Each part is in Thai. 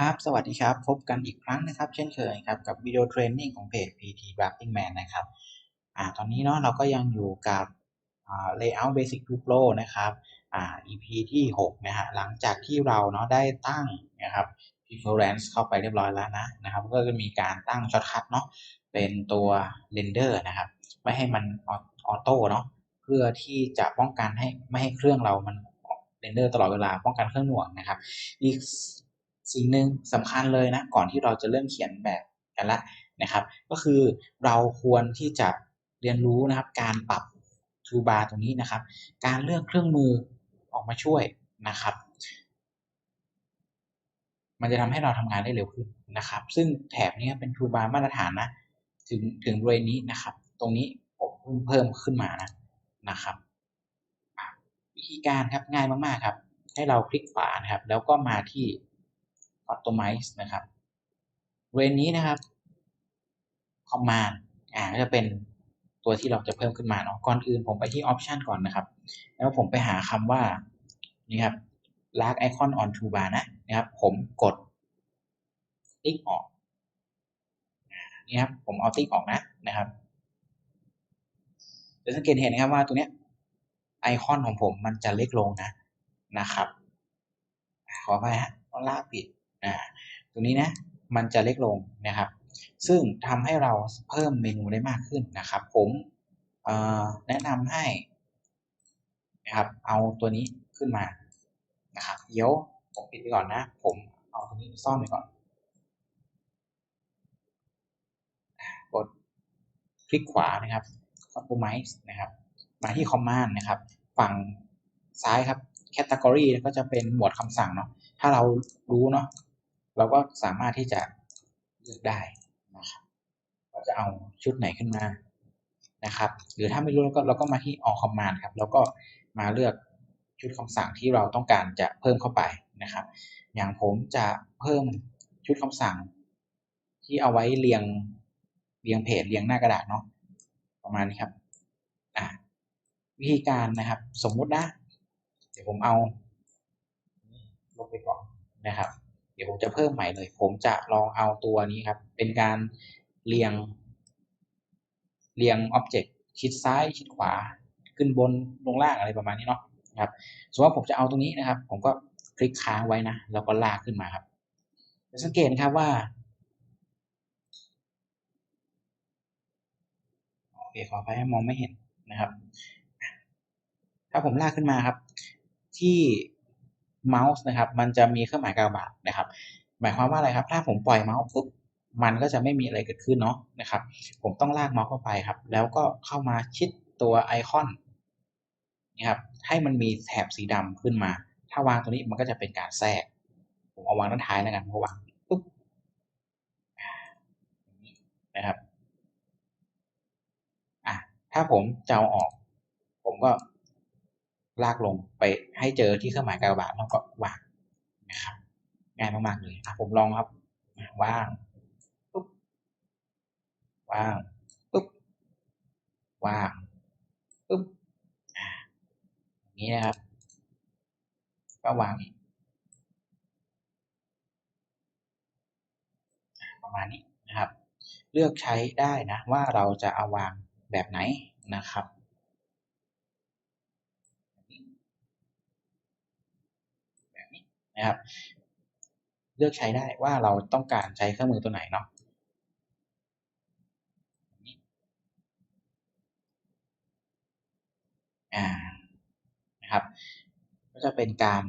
ครับ สวัสดีครับ พบกันอีกครั้งนะครับ เช่นเคยครับ กับวิดีโอเทรนนิ่งของเพจ PT Drafting Man นะครับ อ่า ตอนนี้เนาะเราก็ยังอยู่กับ Layout Basic to Pro นะครับ อ่า EP ที่ 6 นะฮะ หลังจากที่เราเนาะได้ตั้งนะครับ preference เข้าไปเรียบร้อยแล้วนะนะครับ ก็จะมีการตั้งช็อตคัทเนาะ เป็นตัว render นะครับ ไม่ให้มันออโต้เนาะ เพื่อที่จะป้องกันให้ไม่ให้เครื่องเรามันเรนเดอร์ตลอดเวลาป้องกันเครื่องหน่วงนะครับ อีก สิ่งหนึ่งสำคัญเลยนะก่อนที่เราจะเริ่มเขียนแบบกันละนะครับ ก็คือเราควรที่จะเรียนรู้นะครับ การปรับทูบาร์ตรงนี้นะครับ การเลือกเครื่องมือออกมาช่วยนะครับ มันจะทำให้เราทำงานได้เร็วขึ้นนะครับ ซึ่งแถบนี้เป็นทูบาร์มาตรฐานนะถึงถึงบริเวณนี้นะครับ ตรงนี้ผมเพิ่มเพิ่มขึ้นมานะนะครับ วิธีการครับง่ายมากๆครับ ให้เราคลิกขวานะครับ แล้วก็มาที่ Optimize นะครับบริเวณนี้นะครับ Command อ่าก็จะเป็นตัวที่เราจะเพิ่มขึ้นมาเนาะก่อนอื่นผมไปที่ Option ก่อนนะครับ แล้วผมไปหาคำว่านี่ครับ Last Icon on Toolbar นะนะครับ ผมกดติ๊กออกนี่ครับผมเอาติ๊กออกนะนะครับจะสังเกตเห็นนะครับว่าตัวเนี้ยไอคอนของผมมันจะเล็กลงนะนะครับ ขอไปฮะลากปิด อ่าตรงนี้นะมันจะเล็กลงนะครับ ซึ่งทำให้เราเพิ่มเมนูได้มากขึ้นนะครับ ผมแนะนำให้นะครับ เอาตัวนี้ขึ้นมานะครับเดี๋ยวผมปิดไปก่อนนะ ผมเอาตัวนี้ซ่อนไปก่อนกดคลิกขวานะครับ Customize นะครับ มาที่ Command นะครับ ฝั่งซ้ายครับ Category ก็จะเป็นหมวดคำสั่งเนาะ ถ้าเรารู้เนาะ เราก็สามารถที่จะเลือกได้นะครับว่าจะเอาชุดไหนขึ้นมานะครับ หรือถ้าไม่รู้เราก็เราก็มาที่ All Command ครับ แล้วก็มาเลือกชุดคำสั่งที่เราต้องการจะเพิ่มเข้าไปนะครับ อย่างผมจะเพิ่มชุดคำสั่ง ที่เอาไว้เรียงเรียงเพจเรียงหน้ากระดาษเนาะประมาณนี้ครับอ่าวิธีการนะครับ สมมุตินะ เดี๋ยวผมเอาลบไปก่อนนะครับ ดี๋ยวผมจะเพิ่มใหม่เลย ผมจะลองเอาตัวนี้ครับ เป็นการเรียง เรียงอ็อบเจกต์ชิดซ้ายชิดขวา ขึ้นบนลงล่างอะไรประมาณนี้เนาะครับสมมติว่าผมจะเอาตรงนี้นะครับ ผมก็คลิกค้างไว้นะแล้วก็ลากขึ้นมาครับสังเกตครับว่าโอเคขอไปให้มองไม่เห็นนะครับ ถ้าผมลากขึ้นมาครับ ที่ เมาส์นะครับ มันจะมีเครื่องหมายกากบาทนะครับ หมายความว่าอะไรครับ ถ้าผมปล่อยเมาส์ปุ๊บมันก็จะไม่มีอะไรเกิดขึ้นเนาะนะครับ ผมต้องลากเมาส์เข้าไปครับ แล้วก็เข้ามาชิดตัวไอคอนนะครับให้มันมีแถบสีดำขึ้นมา ถ้าวางตัวนี้มันก็จะเป็นการแทรก ผมเอาวางด้านท้ายแล้วกันเพราะวางปุ๊บนะครับอะถ้าผมจะเอาออก ผมก็ ลากลงไปให้เจอที่เครื่องหมายกากบาทแล้วก็วางนะครับง่ายมากๆเลยอะผมลองครับวางปุ๊บวางปุ๊บวางปุ๊บอย่างนี้นะครับ ก็วางอีกประมาณนี้นะครับ เลือกใช้ได้นะว่าเราจะเอาวางแบบไหนนะครับ นะครับ เลือกใช้ได้ว่าเราต้องการใช้เครื่องมือตัวไหนเนาะอ่านะครับ ก็จะเป็นการ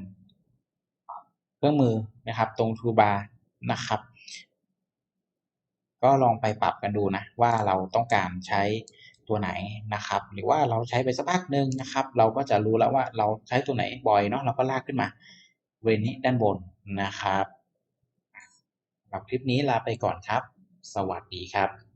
เครื่องมือนะครับ ตรงทูบาร์นะครับ ก็ลองไปปรับกันดูนะว่าเราต้องการใช้ ตัวไหนนะครับ หรือว่าเราใช้ไปสักพักหนึ่งนะครับ เราก็จะรู้แล้วว่าเราใช้ตัวไหนบ่อยเนาะเราก็ลากขึ้นมาเวรนี้ด้านบนนะครับสำหรับคลิปนี้ลาไปก่อนครับ สวัสดีครับ